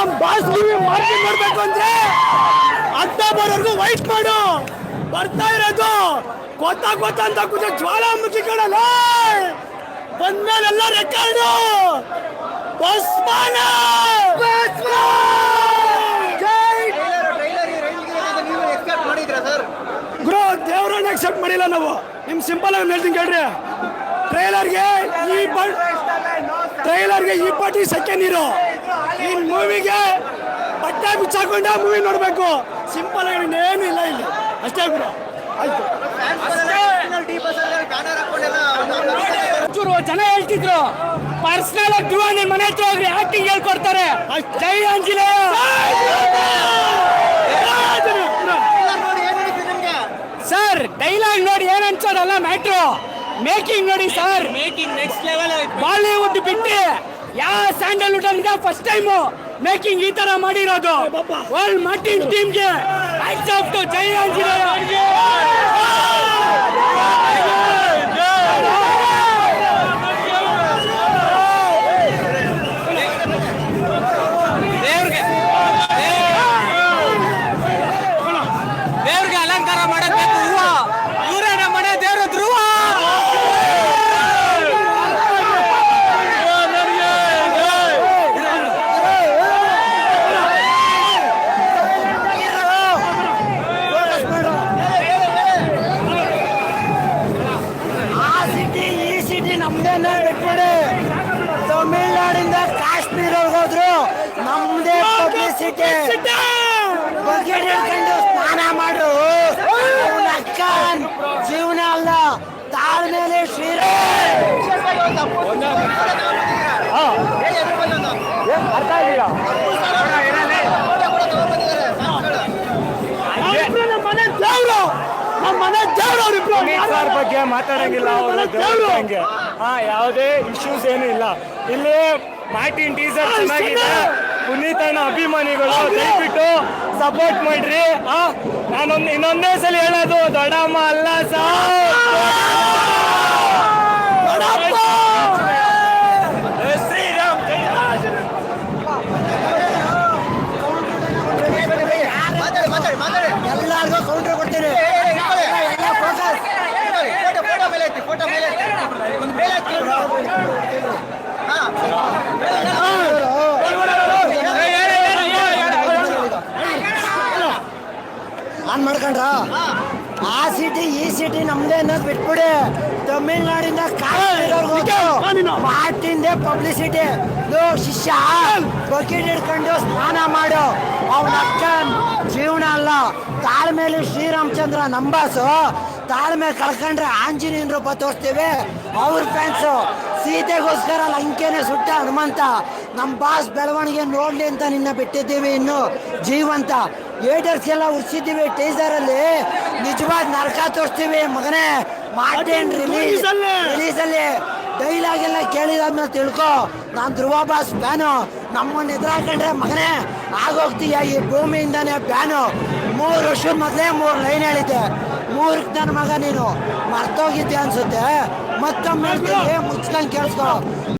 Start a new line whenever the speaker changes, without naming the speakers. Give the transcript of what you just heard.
ನಮ್ boss movie market ಮಾಡ್ಬೇಕು ಅಂದ್ರೆ ಅಕ್ಟೋಬರ್ವರೆಗೂ ವೈಟ್ ಮಾಡು. ಬರ್ತಾ ಇರೋದು ಗೊತ್ತಾ ಗೊತ್ತಾ ಅಂತ ಕೂತ ಜ್ವಾಲಾಮುಖಿ ಕಣಲ್ಲ ಬಂದ್ಮೇಲೆಲ್ಲ ರೆಕಾರ್ಡು ಬಸ್ಮಾನ ಗುರು ದೇವ್ರನ್ನ ಎಕ್ಸೆಪ್ಟ್ ಮಾಡಿಲ್ಲ ನಾವು. ನಿಮ್ ಸಿಂಪಲ್ ಆಗಿ ಹೇಳ್ತೀನಿ ಕೇಳ್ರಿ. ಟ್ರೈಲರ್ಗೆ ಈ ಟ್ರೈಲರ್ಗೆ ಪಾಟಿ ಸೆಕೆಂಡ್ ಹೀರೋ ಈ ಮೂವಿಗೆ ಬಟ್ಟೆ ಬಿಚ್ಚಾಕೊಂಡ ಮೂವಿ ನೋಡಬೇಕು. ಸಿಂಪಲ್ ಆಗಿ ಏನು ಇಲ್ಲ ಇಲ್ಲಿ. ಅಷ್ಟೇ ಗುರು. ಆಯ್ತು.
ಒಂಚೂರು ಜನ ಹೇಳ್ತಿದ್ರು. ಪರ್ಸನಲ್ ಆಗಿ ಧ್ರುವ ನಿನ್ ಮನೆ ಹತ್ರ ಹೋಗ್ರಿ ಆಕ್ಟಿಂಗ್ ಹೇಳ್ಕೊಡ್ತಾರೆ. ಜೈ ಅಂಜಿಲ ಸರ್ ಡೈಲಾಗ್ ನೋಡಿ ಏನ್ ಅನ್ಸೋದಲ್ಲ ಮ್ಯಾಟ್ರು ಮೇಕಿಂಗ್ ನೋಡಿ sir making next level Bollywood ಬಿಟ್ಟು ಯಾವ ಸ್ಯಾಂಡಲ್ವುಡ್ ಅಂದ್ರೆ ಫಸ್ಟ್ ಟೈಮ್ ಮೇಕಿಂಗ್ ಈ ತರ ಮಾಡಿರೋದು. ವರ್ಲ್ಡ್ ಮಾರ್ಟಿನ್ ಟೀಮ್ಗೆ hats off to Jai Anjaneya ದೇವ್ರಿಗೆ ದೇವ್ರಿಗೆ ಅಲಂಕಾರ ಮಾಡಬೇಕು
ತಮಿಳ್ನಾಡಿಂದ ಕಾಶ್ಮೀರ ಹೋದ್ರು. ನಮ್ದೇ ಪಬ್ಲಿಸಿಟಿ ಬಕೆಟ್ ಹಿಡ್ಕೊಂಡು ಸ್ನಾನ ಮಾಡು ಅವ್ನ ಅಕ್ಕನ್ ಜೀವನ ಅಲ್ಲ. ತಾಳ್ಮೇಲೆ ಶ್ರೀರಾಮ್. ಅರ್ಥ ಆಗಿಲ್ಲ ನಮ್ಮ ಮನೆ ದೇವ್ರು ಅವ್ರಿಬ್ರು
ಸರ್ ಬಗ್ಗೆ ಮಾತಾಡಂಗಿಲ್ಲ ಅವರು. ಹಂಗೆ ಹಾ ಯಾವುದೇ ಇಶ್ಯೂಸ್ ಏನು ಇಲ್ಲ. ಇಲ್ಲಿ ಮಾರ್ಟಿನ್ ಟೀಸರ್ ಚೆನ್ನಾಗಿದೆ. ಪುನೀತ್ ಅಣ್ಣ ಅಭಿಮಾನಿಗಳು ದಯವಿಟ್ಟು ಸಪೋರ್ಟ್ ಮಾಡ್ರಿ. ಆ ನಾನೊಂದು ಇನ್ನೊಂದೇ ಸಲ ಹೇಳೋದು ದೊಡ್ಡಮ್ಮ ಅಲ್ಲ ಸರ್. ಶ್ರೀರಾಮ್
ಎಲ್ಲಾರ್ಗೂ ಆನ್ ಮಾಡ್ಕೊಂಡ್ರ? ಆ ಸಿಟಿ ಈ ಸಿಟಿ ನಮ್ದೇ ಅನ್ನೋದು ಬಿಟ್ಬಿಡಿ. ತಮಿಳ್ನಾಡಿಂದ ಮಾತಿಂದೆ ಪಬ್ಲಿಸಿಟಿ ಶಿಷ್ಯ ಬಕೆಟ್ ಹಿಡ್ಕೊಂಡು ಸ್ನಾನ ಮಾಡು. ಅವನ ಅಕ್ಕನ್ ಜೀವನ ಅಲ್ಲ. ತಾಳ್ಮೇಲೆ ಶ್ರೀರಾಮಚಂದ್ರ ನಂಬಾಸು. ತಾಳ್ಮೆ ಕಳ್ಕೊಂಡ್ರೆ ಆಂಜನೇಯನ ರೂಪ ತೋರಿಸ್ತೀವಿ ಅವ್ರ ಫ್ಯಾನ್ಸು ಸೀತೆಗೋಸ್ಕರ ಲಂಕೆನೇ ಸುಟ್ಟ ಹನುಮಂತ. ನಮ್ಮ ಬಾಸ್ ಬೆಳವಣಿಗೆ ನೋಡಲಿ ಅಂತ ನಿನ್ನ ಬಿಟ್ಟಿದ್ದೀವಿ ಇನ್ನು. ಜೀವಂತ. ಏಟರ್ಸ್ಗೆಲ್ಲ ಉರ್ಸಿದ್ದೀವಿ ಟೀಸರಲ್ಲಿ ನಿಜವಾದ ನರಕ ತೋರಿಸ್ತೀವಿ ಮಗನೇ. ಮಾಡ್ತೇನೆ ರಿಲೀಸ್ ರಿಲೀಸ್ ಅಲ್ಲಿ. ಡೈಲಾಗ್ ಎಲ್ಲ ಕೇಳಿದಾದ್ಮೇಲೆ ತಿಳ್ಕೊ. ನಾನು ಧ್ರುವ ಬಾಸ್ ಬ್ಯಾನು ನಮ್ಮನ್ನ ಎದುರಾಕೊಂಡ್ರೆ ಮಗನೇ. ಆಗೋಗ್ತೀಯ ಈ ಭೂಮಿಯಿಂದಾನೇ ಬ್ಯಾನು ಮೂರು ವರ್ಷ ಮೊದಲೇ ಮೂರು ಲೈನ್ ಹೇಳಿದ್ದೆ. ಮೂರ್ಕ್ ನನ್ನ ಮಗ ನೀನು. ಮರ್ತೋಗಿದ್ದೆ ಅನ್ಸುತ್ತೆ. ಮತ್ತೊಮ್ಮೆ ಹೇಳ್ತೀನಿ. ಮುಚ್ಕೊಂಡು ಕೇಳಿಸ್ಕೊ.